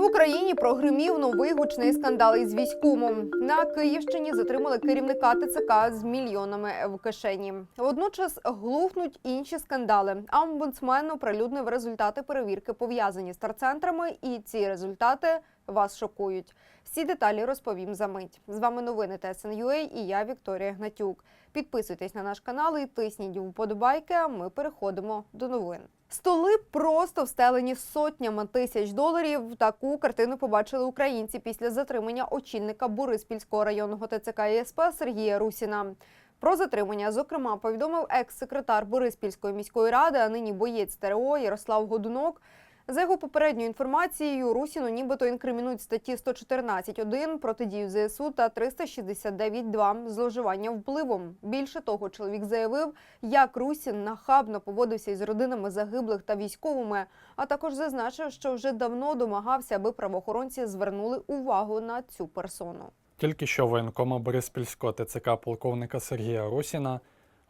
В Україні прогримів новий гучний скандал із військомом. На Київщині затримали керівника ТЦК з мільйонами в кишені. Водночас глухнуть інші скандали. А омбудсмен оприлюднив результати перевірки, пов'язані з тарцентрами, і ці результати вас шокують. Всі деталі розповім за мить. З вами новини ТСНЮА і я Вікторія Гнатюк. Підписуйтесь на наш канал і тисніть вподобайки. А ми переходимо до новин. Столи просто встелені сотнями тисяч доларів. Таку картину побачили українці після затримання очільника Бориспільського районного ТЦК ЄСП Сергія Русіна. Про затримання, зокрема, повідомив екс-секретар Бориспільської міської ради, а нині боєць ТРО Ярослав Годунок. За його попередньою інформацією, Русіну нібито інкримінують статті 114.1 протидію ЗСУ та 369.2 зловживання впливом. Більше того, чоловік заявив, як Русін нахабно поводився із родинами загиблих та військовими, а також зазначив, що вже давно домагався, аби правоохоронці звернули увагу на цю персону. Тільки що воєнкома Бориспільського ТЦК полковника Сергія Русіна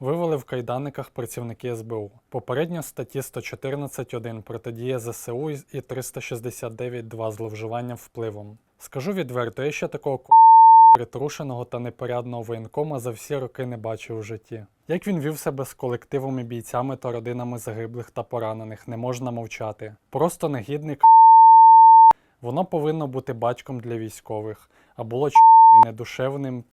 вивели в кайданиках працівники СБУ. Попередньо статті 114.1 протидія ЗСУ і 369.2 зловживання впливом. Скажу відверто, я ще такого к***, притрушеного та непорядного воєнкома за всі роки не бачив у житті. Як він вів себе з колективами бійцями та родинами загиблих та поранених, не можна мовчати. Просто негідник Воно повинно бути батьком для військових, а було ч недушевним.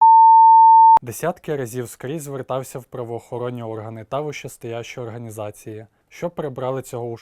Десятки разів скрізь звертався в правоохоронні органи та вищестоящі організації, що прибрали цього уш,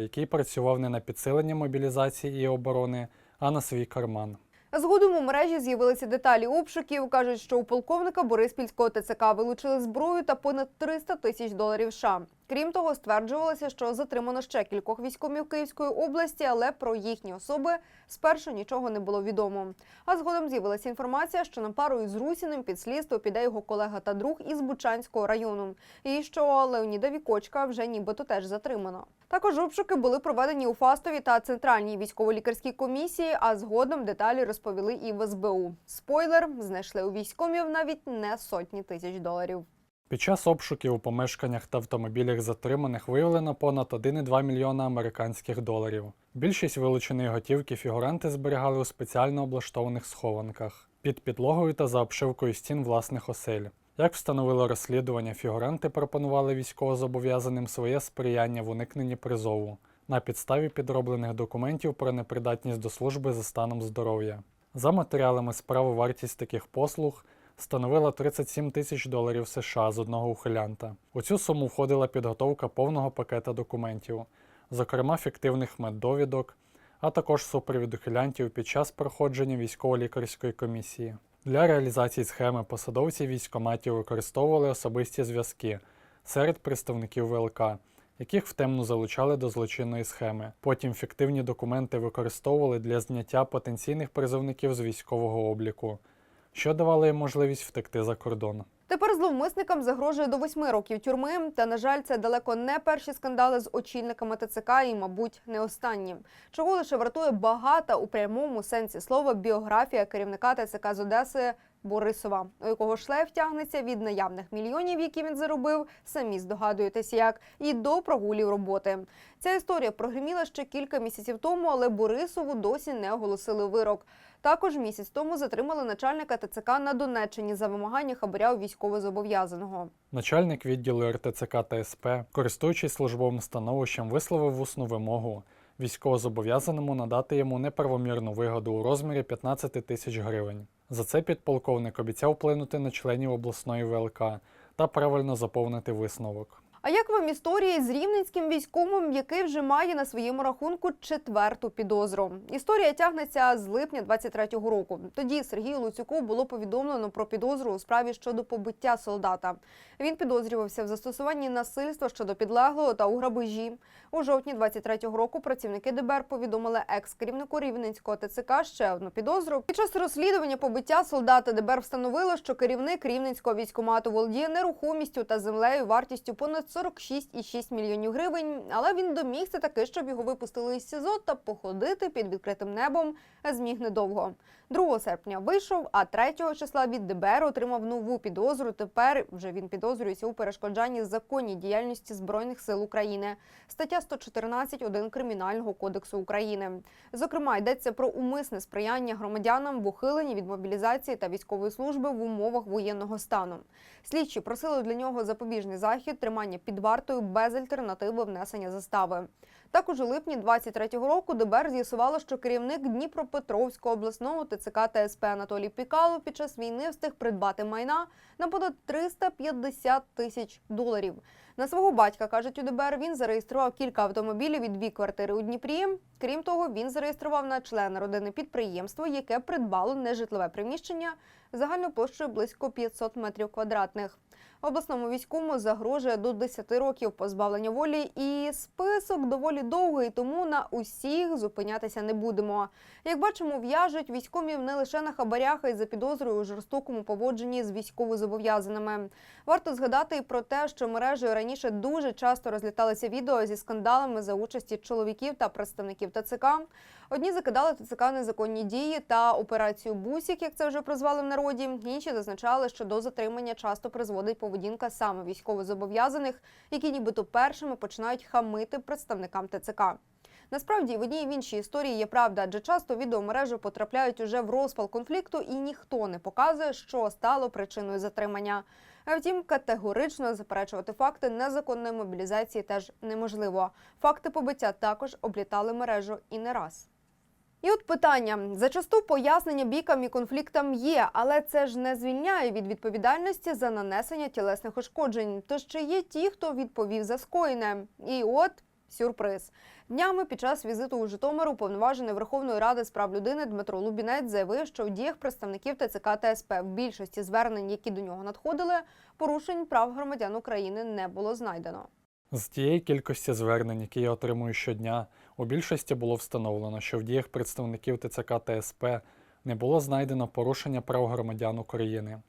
який працював не на підсилення мобілізації і оборони, а на свій карман. Згодом у мережі з'явилися деталі обшуків. кажуть, що у полковника Бориспільського ТЦК вилучили зброю та понад 300 тисяч доларів США. Крім того, стверджувалося, що затримано ще кількох військомів Київської області, але про їхні особи спершу нічого не було відомо. А згодом з'явилася інформація, що на пару із Русіним під слідство піде його колега та друг із Бучанського району, і що Леоніда Вікочка вже нібито теж затримано. Також обшуки були проведені у Фастові та центральній військово-лікарській комісії, а згодом деталі розповіли і в СБУ. Спойлер знайшли у військомів навіть не сотні тисяч доларів. Під час обшуків у помешканнях та автомобілях затриманих виявлено понад 1,2 мільйона американських доларів. Більшість вилученої готівки фігуранти зберігали у спеціально облаштованих схованках під підлогою та за обшивкою стін власних осель. Як встановило розслідування, фігуранти пропонували військовозобов'язаним своє сприяння в уникненні призову на підставі підроблених документів про непридатність до служби за станом здоров'я. За матеріалами справи вартість таких послуг становила 37 тисяч доларів США з одного ухилянта. У цю суму входила підготовка повного пакета документів, зокрема фіктивних меддовідок, а також супровід ухилянтів під час проходження військово-лікарської комісії. Для реалізації схеми посадовці військоматів використовували особисті зв'язки серед представників ВЛК, яких втемну залучали до злочинної схеми. Потім фіктивні документи використовували для зняття потенційних призовників з військового обліку, що давало їм можливість втекти за кордон. Тепер зловмисникам загрожує до восьми років тюрми. Та на жаль, це далеко не перші скандали з очільниками ТЦК і, мабуть, не останні. Чого лише вартує багата у прямому сенсі слова біографія керівника ТЦК з Одеси Борисова, у якого шлейф тягнеться від наявних мільйонів, які він заробив, самі здогадуєтесь як, і до прогулів роботи. Ця історія прогреміла ще кілька місяців тому, але Борисову досі не оголосили вирок. Також місяць тому затримали начальника ТЦК на Донеччині за вимагання хабаря у військовозобов'язаного. Начальник відділу РТЦК та СП, користуючись службовим становищем, висловив усну вимогу військовозобов'язаному надати йому неправомірну вигоду у розмірі 15 тисяч гривень. За це підполковник обіцяв вплинути на членів обласної ВЛК та правильно заповнити висновок. А як вам історія з рівненським військовим, який вже має на своєму рахунку четверту підозру? Історія тягнеться з липня 23-го року. Тоді Сергію Луцюку було повідомлено про підозру у справі щодо побиття солдата. Він підозрювався в застосуванні насильства щодо підлеглого та у грабежі. У жовтні 23-го року працівники ДБР повідомили екс-керівнику Рівненського ТЦК ще одну підозру. Під час розслідування побиття солдата ДБР встановило, що керівник Рівненського військкомату володіє нерухомістю та землею вартістю понад 46,6 мільйонів гривень. Але він домігся таки, щоб його випустили із СІЗО та походити під відкритим небом зміг недовго. 2 серпня вийшов, а 3 числа від ДБР отримав нову підозру. Тепер вже він підозрюється у перешкоджанні законній діяльності збройних сил України. Стаття 114.1 Кримінального кодексу України. Зокрема, йдеться про умисне сприяння громадянам в ухиленні від мобілізації та військової служби в умовах воєнного стану. Слідчі просили для нього запобіжний захід, тримання під вартою без альтернативи внесення застави. Також у липні 23-го року ДБР з'ясувало, що керівник Дніпропетровського обласного ТЦК та СП Анатолій Пікало під час війни встиг придбати майна на понад 350 тисяч доларів. На свого батька кажуть у ДБР, він зареєстрував кілька автомобілів і дві квартири у Дніпрі. Крім того, він зареєстрував на члена родини підприємство, яке придбало нежитлове приміщення загальною площею близько 500 метрів квадратних. Обласному військовому загрожує до 10 років позбавлення волі, і список доволі довгий, тому на усіх зупинятися не будемо. Як бачимо, в'яжуть військовів не лише на хабарях, а й за підозрою у жорстокому поводженні з військовозобов'язаними. Варто згадати про те, що мережею раніше дуже часто розліталися відео зі скандалами за участі чоловіків та представників ТЦК. Одні закидали ТЦК незаконні дії та операцію Бусік, як це вже прозвали в народі. Інші зазначали, що до затримання часто призводить поведінка саме військовозобов'язаних, які нібито першими починають хамити представникам ТЦК. Насправді в одній в іншій історії є правда, адже часто відеомережі потрапляють уже в розпал конфлікту, і ніхто не показує, що стало причиною затримання. А втім, категорично заперечувати факти незаконної мобілізації теж неможливо. Факти побиття також облітали мережу і не раз. І от питання: зачасту пояснення бікам і конфліктам є, але це ж не звільняє від відповідальності за нанесення тілесних ушкоджень. Тож чи є ті, хто відповів за скоєне? І от сюрприз. Днями під час візиту у Житомир уповноважений Верховної Ради з прав людини Дмитро Лубінець заявив, що в діях представників ТЦК та СП в більшості звернень, які до нього надходили, порушень прав громадян України не було знайдено. З тієї кількості звернень, які я отримую щодня, у більшості було встановлено, що в діях представників ТЦК та СП не було знайдено порушення прав громадян України.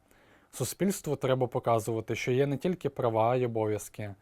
Суспільству треба показувати, що є не тільки права, а й обов'язки.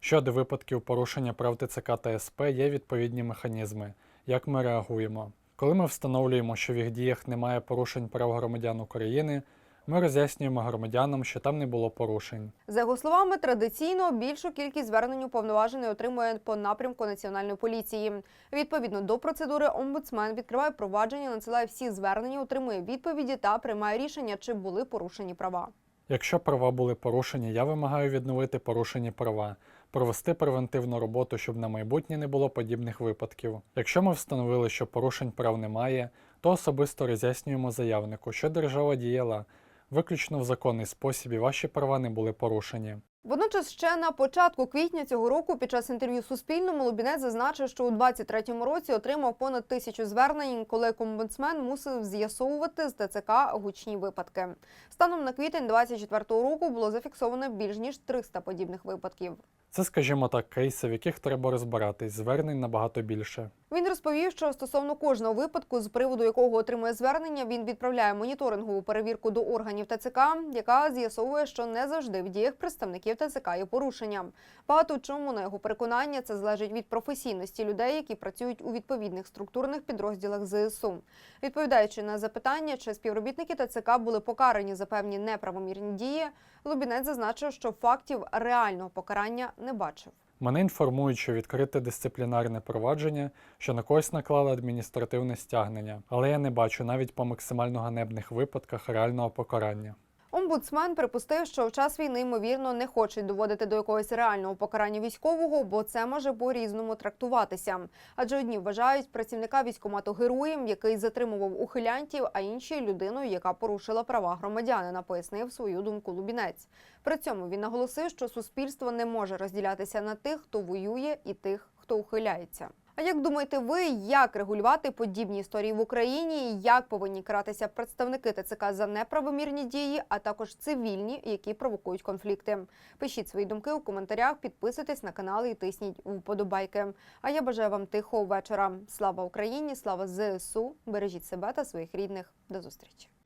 Щодо випадків порушення прав ТЦК та СП є відповідні механізми, як ми реагуємо. Коли ми встановлюємо, що в їх діях немає порушень прав громадян України, ми роз'яснюємо громадянам, що там не було порушень. За його словами, традиційно більшу кількість звернень уповноважений отримує по напрямку національної поліції. Відповідно до процедури, омбудсмен відкриває провадження, надсилає всі звернення, отримує відповіді та приймає рішення, чи були порушені права. Якщо права були порушені, я вимагаю відновити порушені права, провести превентивну роботу, щоб на майбутнє не було подібних випадків. Якщо ми встановили, що порушень прав немає, то особисто роз'яснюємо заявнику, що держава діяла виключно в законний спосіб і ваші права не були порушені. Водночас, ще на початку квітня цього року, під час інтерв'ю Суспільному, Лубінець зазначив, що у 23-му році отримав понад тисячу звернень, коли комбудсмен мусив з'ясовувати з ТЦК гучні випадки. Станом на квітень 24-го року було зафіксовано більш ніж 300 подібних випадків. Це, скажімо так, кейси, в яких треба розбиратись, звернень набагато більше. Він розповів, що стосовно кожного випадку, з приводу якого отримує звернення, він відправляє моніторингову перевірку до органів ТЦК, яка з'ясовує, що не завжди в діях представників ТЦК є порушення. Багато в чому на його переконання це залежить від професійності людей, які працюють у відповідних структурних підрозділах ЗСУ. Відповідаючи на запитання, чи співробітники ТЦК були покарані за певні неправомірні дії, Лубінець зазначив, що фактів реального покарання не бачив. Мене інформують, що відкрите дисциплінарне провадження, що на когось наклали адміністративне стягнення, але я не бачу навіть по максимально ганебних випадках реального покарання. Омбудсмен припустив, що в час війни ймовірно не хочуть доводити до якогось реального покарання військового, бо це може по-різному трактуватися. Адже одні вважають працівника військомату героєм, який затримував ухилянтів, а інші людиною, яка порушила права громадянина, пояснив свою думку Лубінець. При цьому він наголосив, що суспільство не може розділятися на тих, хто воює, і тих, хто ухиляється. А як думаєте ви, як регулювати подібні історії в Україні? Як повинні каратися представники ТЦК за неправомірні дії, а також цивільні, які провокують конфлікти? Пишіть свої думки у коментарях, підписуйтесь на канал і тисніть вподобайки. А я бажаю вам тихого вечора. Слава Україні! Слава ЗСУ! Бережіть себе та своїх рідних. До зустрічі!